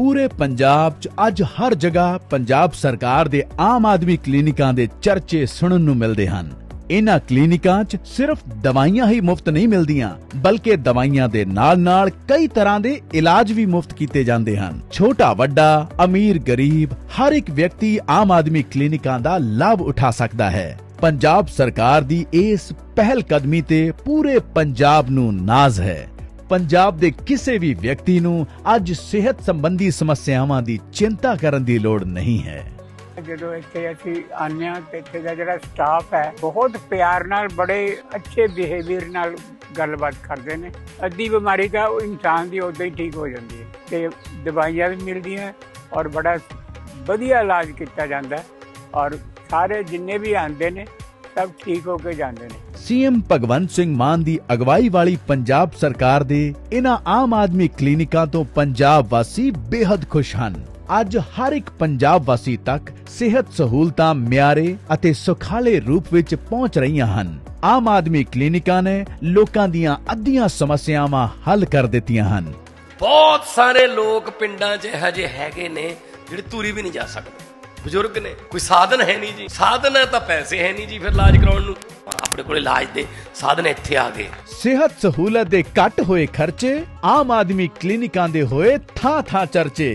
ਪੂਰੇ ਪੰਜਾਬ 'ਚ ਅੱਜ ਹਰ ਜਗ੍ਹਾ ਪੰਜਾਬ ਸਰਕਾਰ ਦੇ ਆਮ ਆਦਮੀ ਕਲੀਨਿਕਾਂ ਦੇ ਚਰਚੇ ਸੁਣਨ ਨੂੰ ਮਿਲਦੇ ਹਨ। ਇਹਨਾਂ ਕਲੀਨਿਕਾਂ 'ਚ ਸਿਰਫ ਦਵਾਈਆਂ ਹੀ ਮੁਫਤ ਨਹੀਂ ਮਿਲਦੀਆਂ, ਬਲਕਿ ਦਵਾਈਆਂ ਦੇ ਨਾਲ-ਨਾਲ ਕਈ ਤਰ੍ਹਾਂ ਦੇ ਇਲਾਜ ਵੀ ਮੁਫਤ ਕੀਤੇ ਜਾਂਦੇ ਹਨ। ਛੋਟਾ ਵੱਡਾ, ਅਮੀਰ ਗਰੀਬ ਹਰ ਇੱਕ ਵਿਅਕਤੀ ਆਮ ਆਦਮੀ ਕਲੀਨਿਕਾਂ ਦਾ ਲਾਭ ਉਠਾ ਸਕਦਾ ਹੈ। ਪੰਜਾਬ ਸਰਕਾਰ ਦੀ ਇਸ ਪਹਿਲ ਕਦਮੀ ਤੇ ਪੂਰੇ ਪੰਜਾਬ ਨੂੰ ਨਾਜ਼ ਹੈ। ਪੰਜਾਬ ਦੇ ਕਿਸੇ ਵੀ ਵਿਅਕਤੀ ਨੂੰ ਅੱਜ ਸਿਹਤ ਸੰਬੰਧੀ ਸਮੱਸਿਆਵਾਂ ਦੀ ਚਿੰਤਾ ਕਰਨ ਦੀ ਲੋੜ ਨਹੀਂ ਹੈ। ਜਦੋਂ ਇੱਥੇ ਅਸੀਂ ਆਉਂਦੇ ਹਾਂ ਤੇ ਇੱਥੇ ਦਾ ਜਿਹੜਾ ਸਟਾਫ ਹੈ, ਬਹੁਤ ਪਿਆਰ ਨਾਲ, ਬੜੇ ਅੱਛੇ ਬਿਹੇਵੀਅਰ ਨਾਲ ਗੱਲਬਾਤ ਕਰਦੇ ਨੇ। ਅੱਧੀ ਬਿਮਾਰੀ ਤਾਂ ਉਹ ਇਨਸਾਨ ਦੀ ਉਦਾਂ ਹੀ ਠੀਕ ਹੋ ਜਾਂਦੀ ਹੈ ਤੇ ਦਵਾਈਆਂ ਵੀ ਮਿਲਦੀਆਂ ਔਰ ਬੜਾ ਵਧੀਆ ਇਲਾਜ ਕੀਤਾ ਜਾਂਦਾ ਔਰ ਸਾਰੇ ਜਿੰਨੇ ਵੀ ਆਉਂਦੇ ਨੇ ਸਭ ਠੀਕ ਹੋ ਕੇ ਜਾਂਦੇ ਨੇ। ਸੀਐਮ ਭਗਵੰਤ ਸਿੰਘ ਮਾਨ ਦੀ ਅਗਵਾਈ ਵਾਲੀ ਪੰਜਾਬ ਸਰਕਾਰ ਦੇ ਇਹਨਾਂ ਆਮ ਆਦਮੀ ਕਲੀਨਿਕਾਂ ਤੋਂ ਪੰਜਾਬ ਵਾਸੀ ਬੇहद ਖੁਸ਼ ਹਨ। ਅੱਜ ਹਰ ਇੱਕ ਪੰਜਾਬ ਵਾਸੀ ਤੱਕ ਸਿਹਤ ਸਹੂਲਤਾਂ ਮਿਆਰੇ ਅਤੇ ਸੁਖਾਲੇ ਰੂਪ ਵਿੱਚ ਪਹੁੰਚ ਰਹੀਆਂ ਹਨ। ਆਮ ਆਦਮੀ ਕਲੀਨਿਕਾਂ ਨੇ ਲੋਕਾਂ ਦੀਆਂ ਅੱਧੀਆਂ ਸਮੱਸਿਆਵਾਂ ਹੱਲ ਕਰ ਦਿੱਤੀਆਂ ਹਨ। ਬਹੁਤ ਸਾਰੇ ਲੋਕ ਪਿੰਡਾਂ 'ਚ ਇਹੋ ਜਿਹੇ ਹੈਗੇ ਨੇ ਜਿਹੜੇ ਤੁਰੀ ਵੀ ਨਹੀਂ ਜਾ ਸਕਦੇ। ਬਜ਼ੁਰਗ ਨੇ, ਕੋਈ ਸਾਧਨ ਹੈ ਨਹੀਂ ਜੀ। ਸਾਧਨ ਹੈ ਤਾਂ ਪੈਸੇ ਹੈ ਨਹੀਂ ਜੀ ਫਿਰ ਇਲਾਜ ਕਰਾਉਣ ਨੂੰ। ਆਪਣੇ ਕੋਲ ਇਲਾਜ ਦੇ ਸਾਧਨ ਇੱਥੇ ਆ ਗਏ। ਸਿਹਤ ਸਹੂਲਤ ਦੇ ਘੱਟ ਹੋਏ ਖਰਚੇ ਆਮ ਆਦਮੀ ਕਲੀਨਿਕਾਂ ਦੇ ਹੋਏ ਥਾਂ ਥਾਂ ਚਰਚੇ।